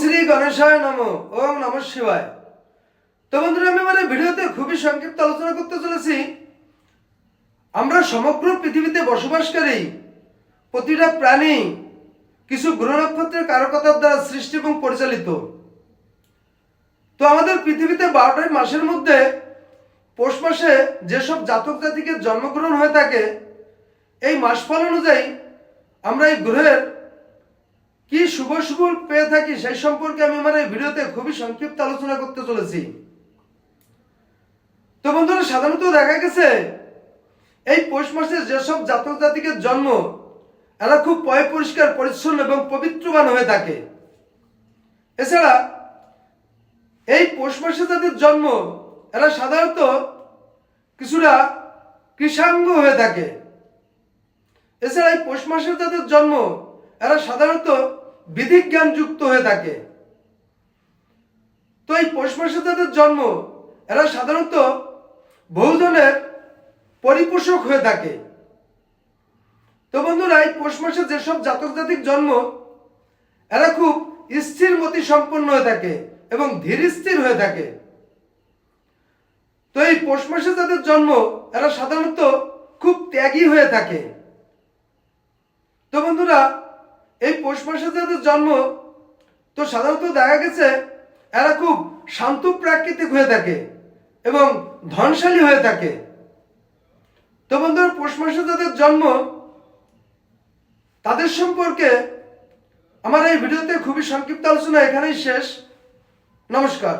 শ্রী গণেশায় নম, ওম নম শিবায়। তো বন্ধুরা, আমি আমার ভিডিওতে খুবই সংক্ষিপ্ত আলোচনা করতে চলেছি। আমরা সমগ্র পৃথিবীতে বসবাসকারী প্রতিটা প্রাণী কিছু গ্রহ নক্ষত্রের কারকতার দ্বারা সৃষ্টি এবং পরিচালিত। তো আমাদের পৃথিবীতে বারোটাই মাসের মধ্যে পৌষ মাসে যেসব জাতক জাতিকে জন্মগ্রহণ হয়ে থাকে, এই মাসফল অনুযায়ী আমরা এই গ্রহের কি শুভ শুভ পেয়ে থাকি সেই সম্পর্কে আমি আমার এই ভিডিওতে খুবই সংক্ষিপ্ত আলোচনা করতে চলেছি। তো বন্ধুরা, সাধারণত দেখা গেছে, এই পৌষ মাসে যেসব জাতক জাতিকের জন্ম, এরা খুব পয় পরিষ্কার, পরিচ্ছন্ন এবং পবিত্রবান হয়ে থাকে। এছাড়া এই পৌষ মাসে যাদের জন্ম, এরা সাধারণত কিছুটা কৃষাঙ্গ হয়ে থাকে। এছাড়া এই পৌষ মাসে যাদের জন্ম, এরা সাধারণত বিধিজ্ঞান যুক্ত হয়ে থাকে। তো এই পৌষ জন্ম, এরা সাধারণত বহুজনের পরিপোষক হয়ে থাকে। তো বন্ধুরা, এই পৌষ মাসে যেসব জাতক জাতিক জন্ম, এরা খুব স্থির মতি সম্পন্ন হয়ে থাকে এবং ধীর স্থির হয়ে থাকে। তো এই পৌষ মাসে যাদের জন্ম, এরা সাধারণত খুব ত্যাগী হয়ে থাকে। তো বন্ধুরা এই পৌষ মাসে যাদের জন্ম, তো সাধারণত দেখা গেছে এরা খুব শান্ত প্রাকৃতিক হয়ে থাকে এবং ধনশালী হয়ে থাকে। তো বন্ধুরা, পৌষ মাসে যাদের জন্ম, তাদের সম্পর্কে আমার এই ভিডিওতে খুবই সংক্ষিপ্ত আলোচনা এখানেই শেষ। নমস্কার।